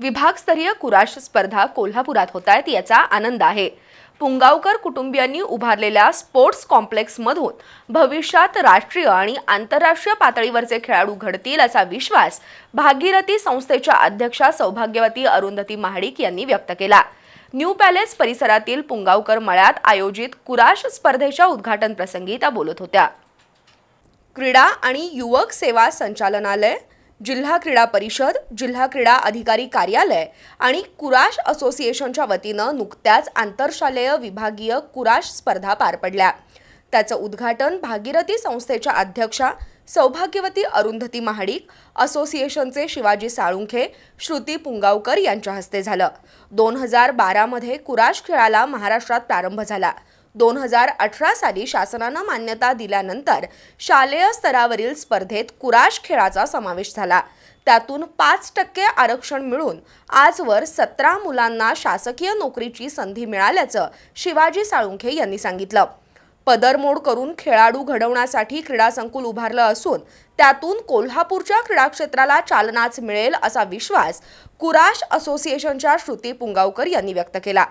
विभागस्तरीय kurash स्पर्धा कोल्हापुरात होत आहेत याचा आनंद आहे. पुंगावकर कुटुंबियांनी उभारलेल्या स्पोर्ट्स कॉम्प्लेक्समधून भविष्यात राष्ट्रीय आणि आंतरराष्ट्रीय पातळीवरचे खेळाडू घडतील असा विश्वास भागीरथी संस्थेच्या अध्यक्षा सौभाग्यवती अरुंधती महाडिक यांनी व्यक्त केला. न्यू पॅलेस परिसरातील पुंगावकर मळ्यात आयोजित कुराश स्पर्धेच्या उद्घाटन प्रसंगी त्या बोलत होत्या. क्रीडा आणि युवक सेवा संचालनालय जिल्हा क्रीडा परिषद जिल्हा क्रीडा अधिकारी कार्यालय आणि कुराश असोसिएशनच्या वतीनं नुकत्याच आंतरशालेय विभागीय कुराश स्पर्धा पार पडल्या. त्याचं उद्घाटन भागीरथी संस्थेच्या अध्यक्षा सौभाग्यवती अरुंधती महाडिक असोसिएशनचे शिवाजी साळुंखे श्रुती पुंगावकर यांच्या हस्ते झालं. दोन हजार बारामध्ये कुराश खेळाला महाराष्ट्रात प्रारंभ झाला. दोन हजार अठरा साली शासनानं मान्यता दिल्यानंतर शालेय स्तरावरील स्पर्धेत कुराश खेळाचा समावेश झाला. त्यातून पाच टक्के आरक्षण मिळून आजवर सतरा मुलांना शासकीय नोकरीची संधी मिळाल्याचं शिवाजी साळुंखे यांनी सांगितलं. पदरमोड करून खेळाडू घडवण्यासाठी क्रीडा संकुल उभारलं असून त्यातून कोल्हापूरच्या क्रीडा क्षेत्राला चालनाच मिळेल असा विश्वास कुराश असोसिएशनच्या श्रुती पुंगावकर यांनी व्यक्त केला.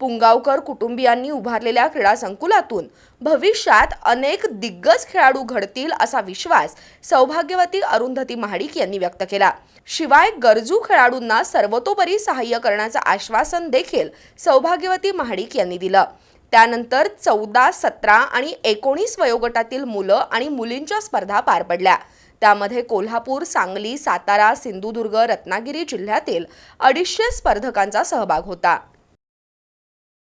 पुंगावकर कुटुंबियांनी उभारलेल्या क्रीडा संकुलातून भविष्यात अनेक दिग्गज खेळाडू घडतील असा विश्वास सौभाग्यवती अरुंधती महाडिक यांनी व्यक्त केला. शिवाय गरजू खेळाडूंना सर्वतोपरी सहाय्य करण्याचं आश्वासन देखील सौभाग्यवती महाडिक यांनी दिलं. त्यानंतर चौदा सतरा आणि एकोणीस वयोगटातील मुलं आणि मुलींच्या स्पर्धा पार पडल्या. त्यामध्ये कोल्हापूर सांगली सातारा सिंधुदुर्ग रत्नागिरी जिल्ह्यातील अडीचशे स्पर्धकांचा सहभाग होता.